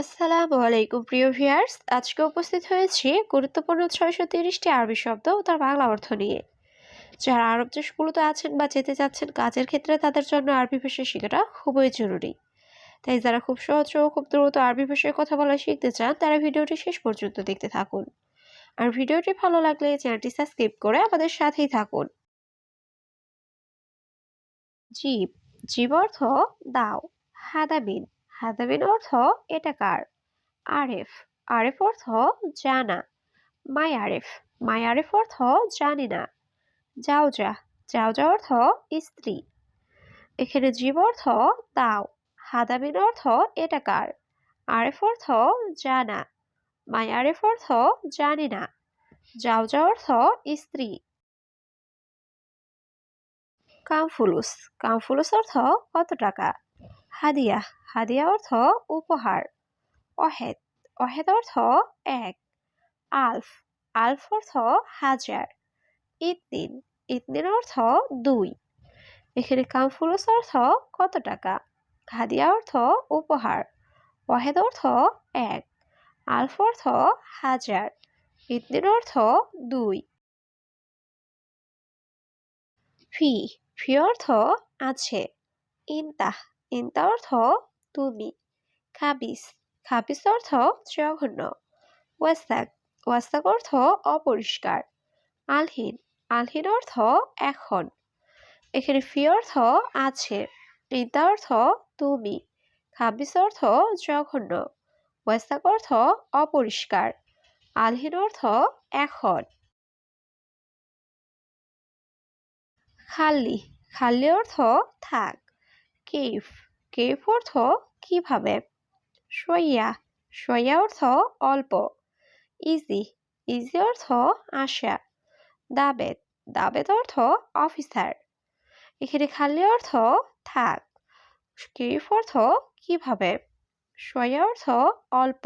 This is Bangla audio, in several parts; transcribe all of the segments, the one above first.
আসসালামু আলাইকুম, প্রিয় ভিউয়ার্স। আজকে উপস্থিত হয়েছি গুরুত্বপূর্ণ ছয়শো তিরিশটি আরবি শব্দ ও তার বাংলা অর্থ নিয়ে। যারা আরব দেশগুলোতে আছেন বা যেতে চাচ্ছেন কাজের ক্ষেত্রে তাদের জন্য আরবি ভাষা শেখাটা খুবই জরুরি। তাই যারা খুব সহজ ও খুব দ্রুত আরবি ভাষায় কথা বলা শিখতে চান, তারা ভিডিওটি শেষ পর্যন্ত দেখতে থাকুন। আর ভিডিওটি ভালো লাগলে চ্যানেলটি সাবস্ক্রাইব করে আমাদের সাথেই থাকুন। জীব জীব অর্থ দাও হাদাবিন হাদাবিন অর্থ এটা কার? আরেফ। আরেফ অর্থ জানা। মাই আরেফ। মাই আরেফ অর্থ জানি না। যাওজা যাওজা অর্থ স্ত্রী। এখানে জীব অর্থ দাও। হাদাবিন অর্থ এটা কার? আরেফ অর্থ জানা। মাই আরেফ অর্থ জানি না। যাওজা অর্থ স্ত্রী। কামফুলুস। কামফুলুস অর্থ কত টাকা? হাদিয়া হাদিয়া অর্থ উপহার। অহেদ অহেদ অর্থ এক। আলফ আলফ অর্থ হাজার। ইতিন ইতিন অর্থ দুই। এখানে কামফুলুস অর্থ কত টাকা? হাদিয়া অর্থ উপহার। অহেদ অর্থ এক। আলফ অর্থ হাজার। ইতিন অর্থ দুই। ফি ফি অর্থ আছে। ইন্তা ইন্তা অর্থ তুমি। খাবিস খাবিস অর্থ জঘন্য। ওয়াস্তাক। ওয়াস্তাক অর্থ অপরিষ্কার আলহীন। আলহীন অর্থ এখন। এখানে ফি অর্থ আছে। ইন্তা অর্থ তুমি। খাবিস অর্থ জঘন্য। ওয়াস্তাক অর্থ অপরিষ্কার আলহীন অর্থ এখন। খাল্লি। খাল্লি অর্থ থাক। কেফ কেফ অর্থ কীভাবে? সইয়া সইয়া অর্থ অল্প ইজি ইজি অর্থ আশা দাবেদ দাবেদ অর্থ অফিসার এখানে খালি অর্থ থাক, কেফ অর্থ কীভাবে? সইয়া অর্থ অল্প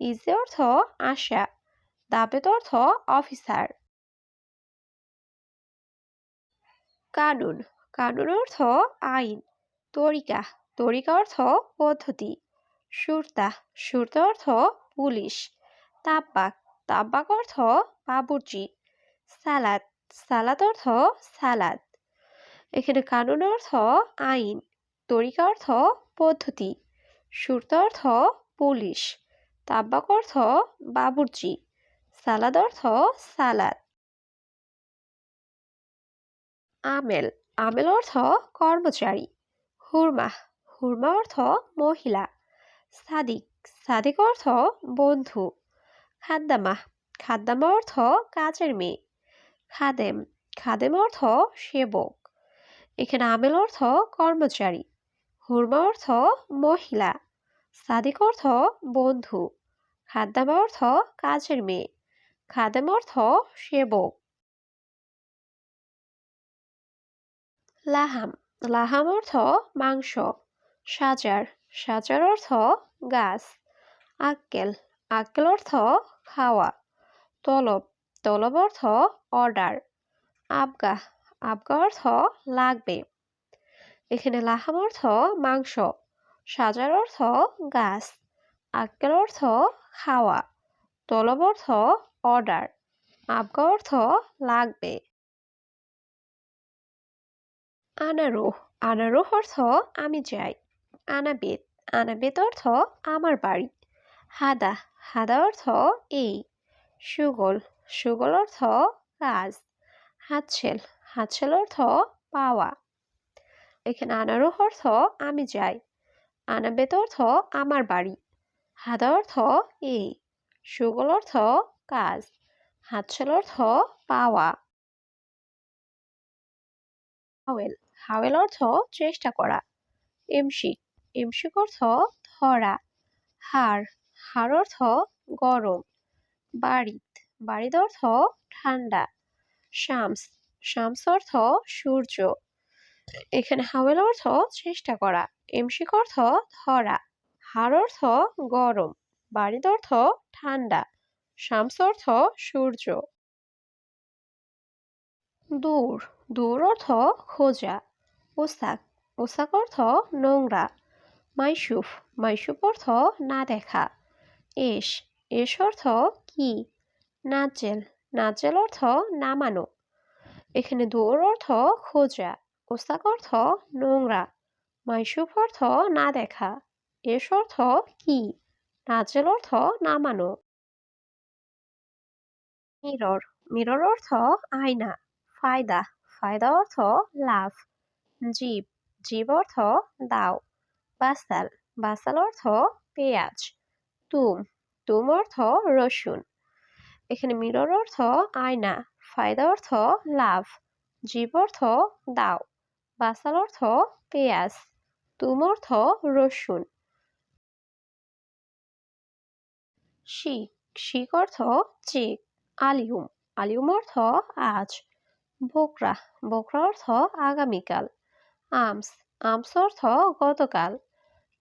ইজি অর্থ আশা দাবেদ অর্থ অফিসার কানুন কানুন অর্থ আইন তরিকা। তরিকা অর্থ পদ্ধতি। সুরতা। সুরতা অর্থ পুলিশ। তাব্বাক তাব্বাক অর্থ বাবুর্চি। সালাদ সালাদ অর্থ সালাদ এখানে কানুন অর্থ আইন। তরিকা অর্থ পদ্ধতি। সুরতা অর্থ পুলিশ। তাব্বাক অর্থ বাবুর্চি। সালাদ অর্থ সালাদ আমেল। আমেল অর্থ কর্মচারী। হুরমা। হুরমা অর্থ মহিলা। সাদিক। সাদিক অর্থ বন্ধু। খাদ্দামা। খাদ্দামা অর্থ কাজের মেয়ে। খাদেম। খাদেম অর্থ সেবক। এখানে আমেল অর্থ কর্মচারী। হুরমা অর্থ মহিলা। সাদিক অর্থ বন্ধু। খাদ্দামা অর্থ কাজের মেয়ে। খাদেম অর্থ সেবক। লাহাম। লাহাম অর্থ মাংস, সাজার সাজার অর্থ গাছ, আক্কেল আক্কেল অর্থ খাওয়া, তলব তলব অর্থ অর্ডার আবগা আবগা অর্থ লাগবে। এখানে লাহাম অর্থ মাংস, সাজার অর্থ গাছ, আক্কেল অর্থ খাওয়া, তলব অর্থ অর্ডার, আবগা অর্থ লাগবে। আনারোহ। আনারোহ অর্থ আমি যাই। আনাবেদ। আনাবেদ অর্থ আমার বাড়ি। হাদা। হাদা অর্থ এই। সুগল। সুগল অর্থ কাজ হাতছেল হাতছেল অর্থ পাওয়া। এখানে আনারোহ অর্থ আমি যাই। আনাবেদ অর্থ আমার বাড়ি। হাদা অর্থ এই। সুগল অর্থ কাজ। হাতছেল অর্থ পাওয়া। হাওয়েল। হাওয়েল অর্থ চেষ্টা করা। এমসিক এমসিক অর্থ ধরা। হাড় হাড় অর্থ গরম। বাড়িত বাড়িত অর্থ ঠান্ডা। শামস শামস অর্থ সূর্য। এখানে হাওয়েল অর্থ চেষ্টা করা। এমসিক অর্থ ধরা। হাড় অর্থ গরম। বাড়িত অর্থ ঠান্ডা। শামস অর্থ সূর্য। দূর দূর অর্থ খোঁজা। পোশাক। পোশাক অর্থ নোংরা। মাইসুফ। মাইসুফ অর্থ না দেখা। এস। এস অর্থ কি? নাচেল। নাচেল অর্থ নামানো। এখানে দৌড় অর্থ খোঁজা। ওস্তাক অর্থ নোংরা। মাইসুফ অর্থ না দেখা। এস অর্থ কি? নাচেল অর্থ নামানো। মিরর। মিরর অর্থ আয়না। ফায়দা। ফায়দা অর্থ লাভ। জীব জীব অর্থ দাও। বাসাল বাসাল অর্থ পেঁয়াজ। তুম তুম অর্থ রসুন। এখানে মিরর অর্থ আয়না, ফায়দা অর্থ লাভ। জীব অর্থ দাও, বাসাল অর্থ পেঁয়াজ। তুম অর্থ রসুন। শিক শিক অর্থ চিক, আলিউম। আলিউম অর্থ আজ। বোকরা বোকরা অর্থ আগামীকাল। আমস আমস অর্থ গতকাল।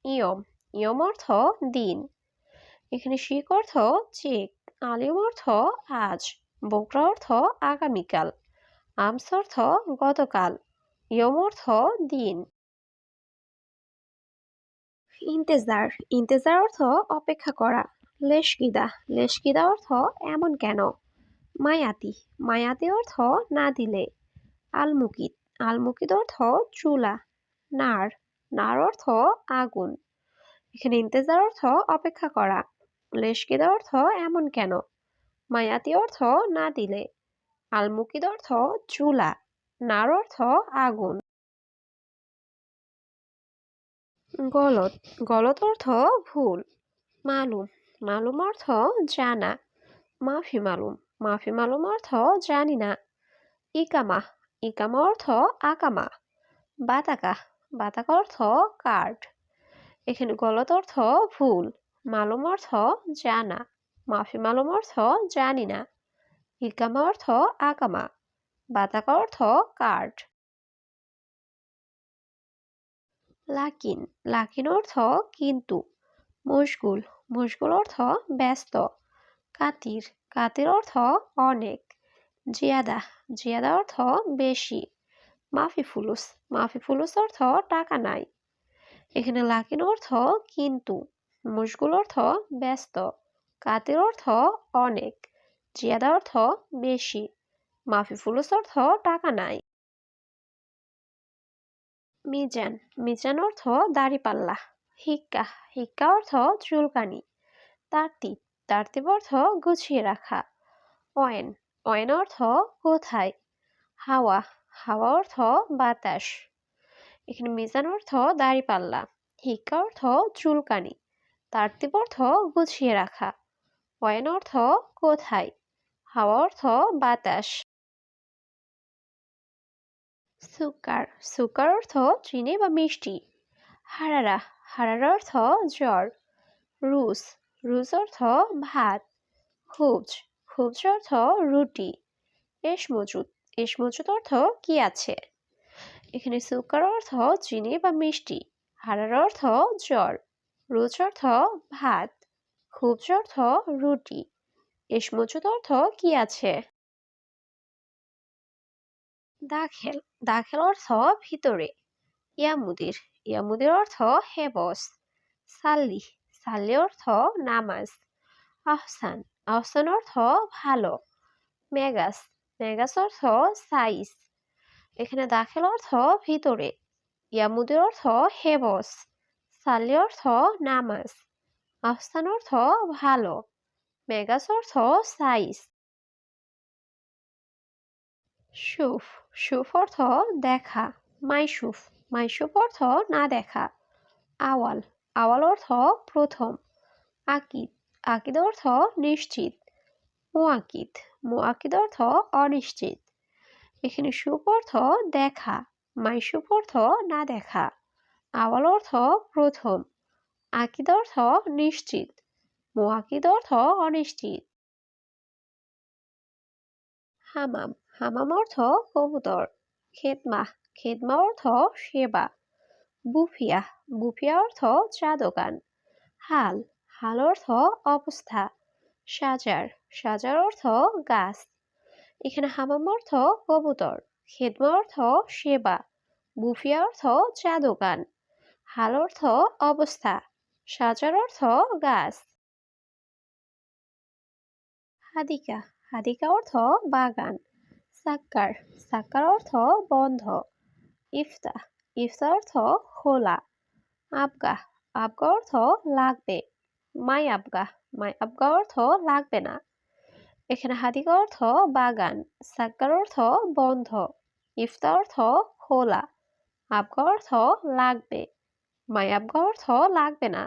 ইয়ম ইয়ম অর্থ দিন। এখানে শিক অর্থ চেক, আলিম অর্থ আজ, বোকরা অর্থ আগামীকাল। আমস অর্থ গতকাল, ইয়ম অর্থ দিন। ইন্তেজার ইন্তেজার অর্থ অপেক্ষা করা। লেশকিদা লেশকিদা অর্থ এমন কেন? মায়াতি মায়াতি অর্থ না দিলে। আলমুকিত আলমুকিত অর্থ চুলা, নার নার অর্থ আগুন। এখানে ইন্তেজার অর্থ অপেক্ষা করা লেশকিদ অর্থ এমন কেন? মায়াতি অর্থ না দিলে। আলমুকিদ অর্থ চুলা, নার অর্থ আগুন। গলত গলত অর্থ ভুল, মালুম মালুম অর্থ জানা, মাফি মালুম মাফি মালুম অর্থ জানি না। ইকামা ইকামা অর্থ আকামা। বাতাকা। বাতাকা অর্থ কার্ড এখানে গলত অর্থ ভুল। মালুম অর্থ জানা। মাফি মালুম অর্থ জানি না। ইকামা অর্থ আকামা। বাতাকা অর্থ কার্ড লাকিন। লাকিন অর্থ কিন্তু। মশগুল মুশগুল অর্থ ব্যস্ত। কাতির। কাতির অর্থ অনেক। জিয়াদা জিয়াদা অর্থ বেশি। মাফি ফুলুস মাফি ফুলুস অর্থ টাকা নাই। এখানে লাকিন অর্থ কিন্তু মুশগুল অর্থ ব্যস্ত কাতের অর্থ অনেক, জিয়াদা অর্থ বেশি মাফি ফুলুস অর্থ টাকা নাই। মিজান মিজান অর্থ দাড়িপাল্লা, হিক্কা হিক্কা অর্থ চুলকানি, তার্তিব তার্তিব অর্থ গুছিয়ে রাখা। অয়েন অয়েন অর্থ কোথায়? হাওয়া হাওয়া অর্থ বাতাস। এখানে মিজান অর্থ দাড়িপাল্লা। হিক্কা অর্থ চুলকানি। তার্তিব অর্থ গুছিয়ে রাখা। অয়েন অর্থ কোথায়? হাওয়া অর্থ বাতাস। সুকার সুকার অর্থ চিনি বা মিষ্টি। হারারা হারারা অর্থ জ্বর। রুস রুস অর্থ ভাত। খুবজ। খুবজ অর্থ রুটি। এস মজুদ এস মজুদ অর্থ কি আছে? এখানে সুকার অর্থ চিনি বা মিষ্টি, হারার অর্থ জ্বর রুচ অর্থ ভাত খুবজ অর্থ রুটি। এস মজুদ অর্থ কি আছে? দাখেল দাখেল অর্থ ভিতরে, ইয়ামুদির ইয়ামুদির অর্থ হেবস, সাল্লি সাল্লি অর্থ নামাজ, আহসান। আহসান অর্থ ভালো। মেগাস মেগাস অর্থ সাইজ। এখানে দাখেল অর্থ ভিতরে। ইয়ামুদির অর্থ হে বস সাল্লি অর্থ নামাজ। আহসান অর্থ ভালো। মেগাস অর্থ সাইজ। সুফ সুফ অর্থ দেখা। মাইসুফ মাইসুফ অর্থ না দেখা। আওয়াল আওয়াল অর্থ প্রথম। আকিদ আকিদ অর্থ নিশ্চিত। মুআকিদ। মুআকিদ অর্থ অনিশ্চিত। এখানে সুপ অর্থ দেখা। মাইসুপ অর্থ না দেখা। আওয়াল অর্থ প্রথম। আকিদ অর্থ নিশ্চিত। মুআকিদ অর্থ অনিশ্চিত। হামাম। হামাম অর্থ কবুতর। খেদমাহ খেদমা অর্থ সেবা। বুফিয়া। বুফিয়া অর্থ চা দোকান। হাল। হাল অর্থ অবস্থা। সাজার। সাজার অর্থ গাছ। এখানে হামাম অর্থ কবুতর। খেদমা অর্থ সেবা। বুফিয়া অর্থ চা দোকান হাল অর্থ অবস্থা। সাজার অর্থ গাছ। হাদিকা। হাদিকা অর্থ বাগান। সাক্কার। সাক্কার অর্থ বন্ধ। ইফতা। ইফতা অর্থ খোলা। আবগা আবগা অর্থ লাগবে। মাই আবগা মাই আবগা অর্থ লাগবে না। এখানে হাদিকা অর্থ বাগান সাক্কার অর্থ বন্ধ, ইফতা অর্থ খোলা, আবগা অর্থ লাগবে। মাই আবগা অর্থ লাগবে না।